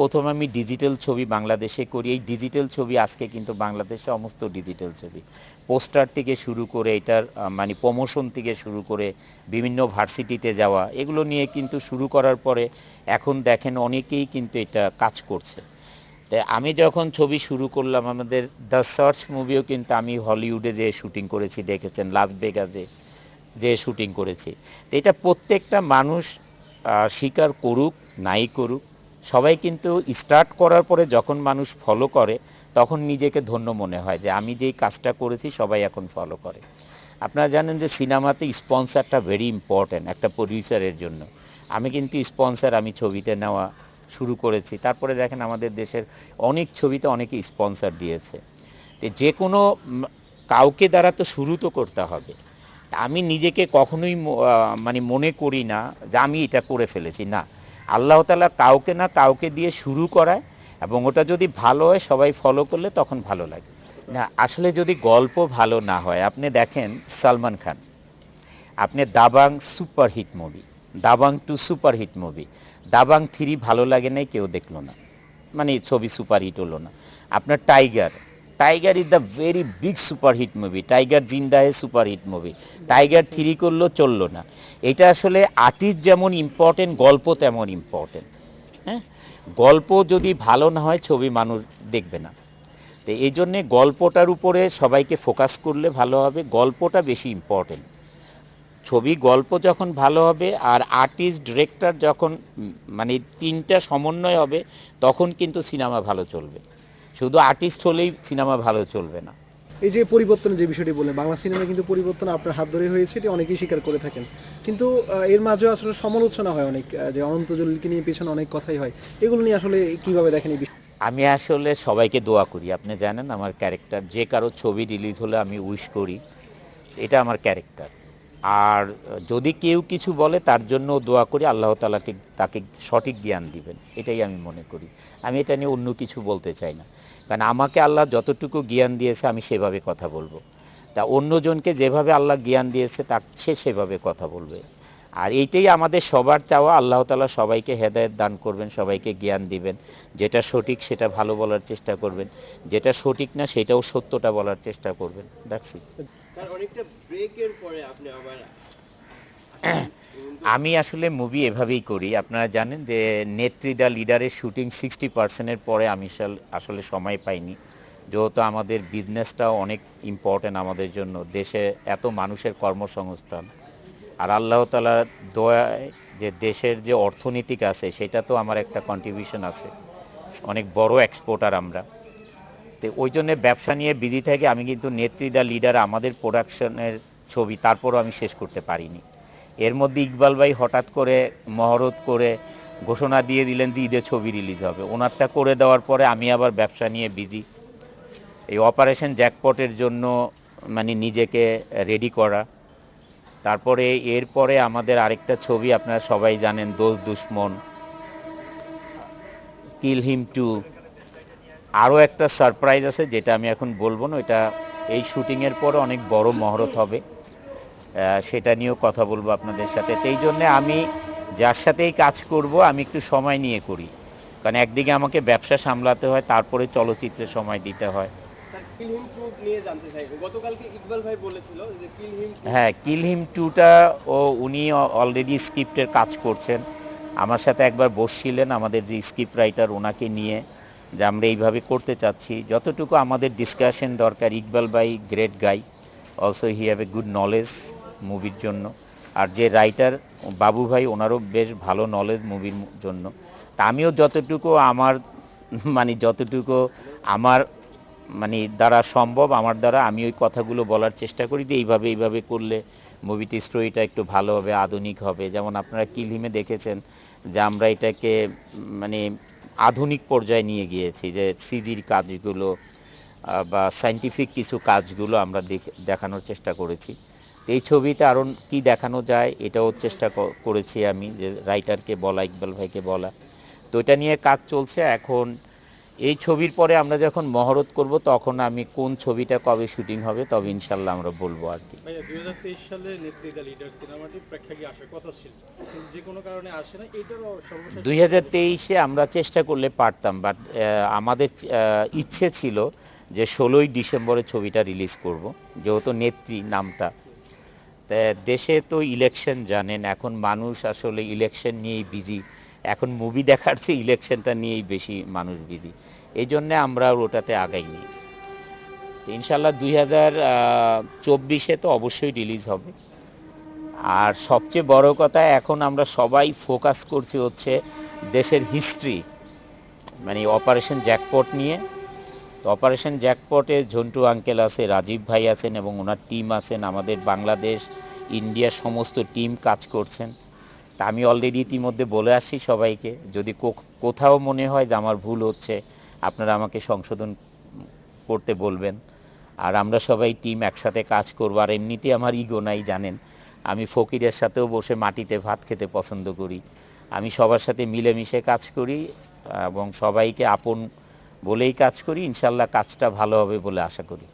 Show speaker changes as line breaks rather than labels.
প্রথম আমি ডিজিটাল ছবি বাংলাদেশে করি। এই ডিজিটাল ছবি আজকে কিন্তু বাংলাদেশে সমস্ত ডিজিটাল ছবি। পোস্টার থেকে শুরু করে এটার মানে প্রমোশন থেকে শুরু করে বিভিন্ন ভার্সিটিতে যাওয়া, এগুলো নিয়ে কিন্তু শুরু করার পরে এখন দেখেন অনেকেই কিন্তু এটা কাজ করছে। তাই আমি যখন ছবি শুরু করলাম, আমাদের দ্য সার্চ মুভিও কিন্তু আমি হলিউডে যে শুটিং করেছি, দেখেছেন লাস ভেগাসে যে শুটিং করেছি। তো এটা প্রত্যেকটা মানুষ স্বীকার করুক, নাই করুক সবাই কিন্তু স্টার্ট করার পরে যখন মানুষ ফলো করে, তখন নিজেকে ধন্য মনে হয় যে আমি যেই কাজটা করেছি সবাই এখন ফলো করে। আপনারা জানেন যে সিনেমাতে স্পন্সারটা ভেরি ইম্পর্ট্যান্ট একটা প্রডিউসারের জন্য। আমি কিন্তু স্পন্সার আমি ছবিতে নেওয়া শুরু করেছি। তারপরে দেখেন আমাদের দেশের অনেক ছবিতে অনেকে স্পন্সার দিয়েছে। তো যে কোনো কাউকে দ্বারা তো শুরু তো করতে হবে। আমি নিজেকে কখনোই মানে মনে করি না যে আমি এটা করে ফেলেছি। না আল্লাহ তালা কাউকে না কাউকে দিয়ে শুরু করায় এবং ওটা যদি ভালো হয়, সবাই ফলো করলে তখন ভালো লাগে। না, আসলে যদি গল্প ভালো না হয়, আপনি দেখেন সালমান খান। আপনি Dabangg super hit movie, Dabangg two super hit movie, Dabangg three ভালো লাগে নাই, কেউ দেখল না। মানে ছবি সুপার হিট হলো না। আপনার Tiger Tiger is the very big super hit movie Tiger Zinda Hai super hit movie Tiger three করল, চলল না। এটা আসলে আর্টিস্ট যেমন ইম্পর্টেন্ট গল্প তেমন ইম্পর্টেন্ট হ্যাঁ? গল্প যদি ভালো না হয়, ছবি মানুষ দেখবে না। তো এই জন্যে গল্পটার উপরে সবাইকে ফোকাস করলে ভালো হবে। গল্পটা বেশি ইম্পর্টেন্ট ছবি, গল্প যখন ভালো হবে আর আর্টিস্ট ডিরেক্টর যখন মানে তিনটা সমন্বয় হবে, তখন কিন্তু সিনেমা ভালো চলবে। শুধু আর্টিস্ট হলেই সিনেমা ভালো চলবে না।
এই যে পরিবর্তনের যে বিষয়টি বললেন বাংলা সিনেমা কিন্তু পরিবর্তন আপনার হাত ধরে হয়েছে এটি অনেকেই স্বীকার করে থাকেন। কিন্তু এর মাঝেও আসলে সমালোচনা হয় অনেক যে অনন্ত জলিলকে নিয়ে পেছনে অনেক কথাই হয়। এগুলো নিয়ে আসলে কীভাবে দেখেন এই বিষয়?
আমি আসলে সবাইকে দোয়া করি আপনি জানেন আমার ক্যারেক্টার যে কারও ছবি রিলিজ হলে আমি উইশ করি এটা আমার ক্যারেক্টার আর যদি কেউ কিছু বলে, তার জন্য দোয়া করি, আল্লাহ তালাকে, তাকে সঠিক জ্ঞান দিবেন। এটাই আমি মনে করি। আমি এটা নিয়ে অন্য কিছু বলতে চাই না। কারণ আমাকে আল্লাহ যতটুকু জ্ঞান দিয়েছে, আমি সেভাবে কথা বলব। তা অন্যজনকে যেভাবে আল্লাহ জ্ঞান দিয়েছে, তা সে সেভাবে কথা বলবে। আর এইটাই আমাদের সবার চাওয়া। আল্লাহ তালা সবাইকে হেদায়েত দান করবেন, সবাইকে জ্ঞান দিবেন। যেটা সঠিক, সেটা ভালো বলার চেষ্টা করবেন। যেটা সঠিক না, সেটাও সত্যটা বলার চেষ্টা করবেন। ইট আমি আসলে মুভি এভাবেই করি। আপনারা জানেন যে নেত্রী দ্য লিডারের শুটিং সিক্সটি পার্সেন্টের পরে আমি আসলে সময় পাইনি। যেহেতু আমাদের বিজনেসটাও অনেক ইম্পর্ট্যান্ট আমাদের জন্য। দেশে এত মানুষের কর্মসংস্থান। আর আল্লাহ তালার দয়ায় যে দেশের যে অর্থনীতিক আছে সেটা তো আমার একটা কন্ট্রিবিউশন আছে। অনেক বড় এক্সপোর্টার আমরা। তো ওই জন্যে ব্যবসা নিয়ে বিধি থেকে আমি কিন্তু নেত্রী দ্য লিডার আমাদের প্রোডাকশনের ছবি তারপরও আমি শেষ করতে পারিনি। এর মধ্যে ইকবাল ভাই হঠাৎ করে মহরত করে ঘোষণা দিয়ে দিলেন যে ঈদের ছবি রিলিজ হবে। ওনারটা করে দেওয়ার পরে আমি আবার ব্যবসা নিয়ে বিজি এই অপারেশন জ্যাকপটের জন্য মানে নিজেকে রেডি করা। তারপরে এরপরে আমাদের আরেকটা ছবি আপনারা সবাই জানেন, দোষ দুশ্মন। কিল হিম টু আরও একটা সারপ্রাইজ আছে যেটা আমি এখন বলব না এটা এই শুটিংয়ের পরে অনেক বড় মহরত হবে। সেটা নিয়েও কথা বলব আপনাদের সাথে। তো এই জন্যে আমি যার সাথেই কাজ করব আমি একটু সময় নিয়ে করি। কারণ একদিকে আমাকে ব্যবসা সামলাতে হয় তারপরে চলচ্চিত্রে সময় দিতে হয়। হ্যাঁ কিল হিম টুটা ও উনি অলরেডি স্ক্রিপ্টের কাজ করছেন। আমার সাথে একবার বসছিলেন আমাদের যে স্ক্রিপ্ট রাইটার ওনাকে নিয়ে। যে আমরা এইভাবে করতে চাচ্ছি। যতটুকু আমাদের ডিসকাশন দরকার, Iqbal by great guy also he have a good knowledge মুভির জন্য। আর যে রাইটার বাবু ভাই, ওনারও বেশ ভালো নলেজ মুভির জন্য। তা আমিও যতটুকু আমার মানে যতটুকু আমার মানে দ্বারা সম্ভব, আমার দ্বারা আমি ওই কথাগুলো বলার চেষ্টা করি যে এইভাবে এইভাবে করলে মুভিটি স্টোরিটা একটু ভালো হবে, আধুনিক হবে। যেমন আপনারা কিলহিমে দেখেছেন যে আমরা এটাকে মানে আধুনিক পর্যায়ে নিয়ে গিয়েছি যে সিজির কাজগুলো বা সাইন্টিফিক কিছু কাজগুলো আমরা দেখে- দেখানোর চেষ্টা করেছি। এই ছবিতে আরও কি দেখানো যায় এটাও চেষ্টা করেছি আমি যে রাইটারকে বলা, ইকবাল ভাইকে বলা। তো এটা নিয়ে কাজ চলছে। এখন এই ছবির পরে আমরা যখন মহরত করব তখন আমি কোন ছবিটা কবে শুটিং হবে তবে ইনশাল্লাহ আমরা বলব আর কি।
দুই হাজার তেইশ
আমরা চেষ্টা করলে পারতাম বাট আমাদের ইচ্ছে ছিল যে ষোলোই ডিসেম্বরে ছবিটা রিলিজ করব যেহেতু নেত্রী নামটা। দেশে তো ইলেকশন জানেন এখন মানুষ আসলে ইলেকশন নিয়েই বিজি এখন মুভি দেখার চেয়ে ইলেকশনটা নিয়েই বেশি মানুষ বিজি এই জন্যে আমরা ওটাতে আগাইনি তো ইনশাল্লাহ দুই হাজার চব্বিশে তো অবশ্যই রিলিজ হবে। আর সবচেয়ে বড় কথা, এখন আমরা সবাই ফোকাস করছি হচ্ছে দেশের হিস্ট্রি মানে অপারেশন জ্যাকপট নিয়ে। তো অপারেশন জ্যাকপটে ঝন্টু আঙ্কেল আছে, রাজীব ভাই আছেন এবং ওনার টিম আছেন। আমাদের বাংলাদেশ ইন্ডিয়ার সমস্ত টিম কাজ করছেন। তা আমি অলরেডি ইতিমধ্যে বলে আসছি সবাইকে, যদি কোথাও মনে হয় যে আমার ভুল হচ্ছে, আপনারা আমাকে সংশোধন করতে বলবেন। আর আমরা সবাই টিম একসাথে কাজ করব, আর এমনিতেই আমার ইগো নাই, জানেন। আমি ফকিরের সাথেও বসে মাটিতে ভাত খেতে পছন্দ করি। আমি সবার সাথে মিলেমিশে কাজ করি, এবং সবাইকে আপন বলেই কাজ করি, ইনশাল্লাহ কাজটা ভালো হবে বলে আশা করি।